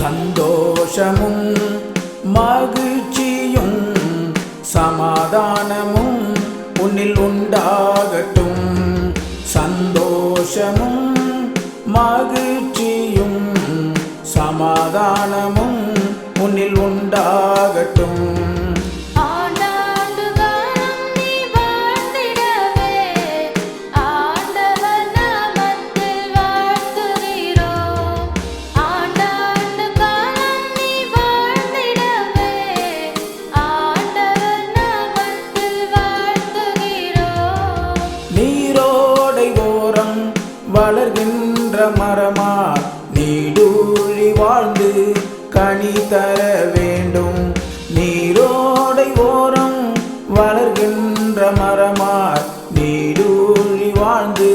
சந்தோஷமும் மகிழ்ச்சியும் சமாதானமும் உன்னில் உண்டாகட்டும். சந்தோஷமும் மகிழ்ச்சியும் சமாதானமும் நீரோடை ஓரம் வளர்கின்ற மரமா நீடூழி வாழ்ந்து கனி தர வேண்டும். நீரோடை ஓரம் வளர்கின்ற மரமா நீடூழி வாழ்ந்து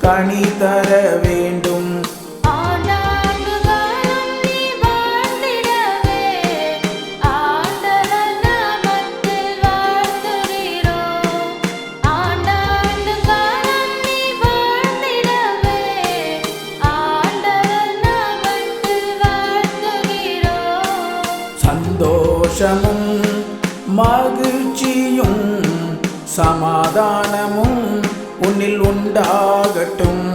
கனி தர வேண்டும். சந்தோஷமும் மகிழ்ச்சியும் சமாதானமும் உன்னில் உண்டாகட்டும்.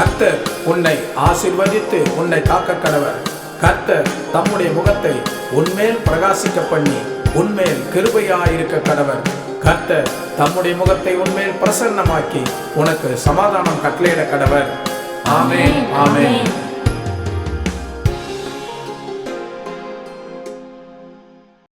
கர்த்தர் உன்னை ஆசிர்வதித்து உன்னை காக்க கடவர். கர்த்தர் தம்முடைய முகத்தை உன்மேல் பிரகாசிக்க பண்ணி உன்மேல் கிருபையாயிருக்க கடவர். கர்த்தர் தம்முடைய முகத்தை உன்மேல் பிரசன்னமாக்கி உனக்கு சமாதானம் கட்டளையிட கடவர். ஆமென் ஆமென்.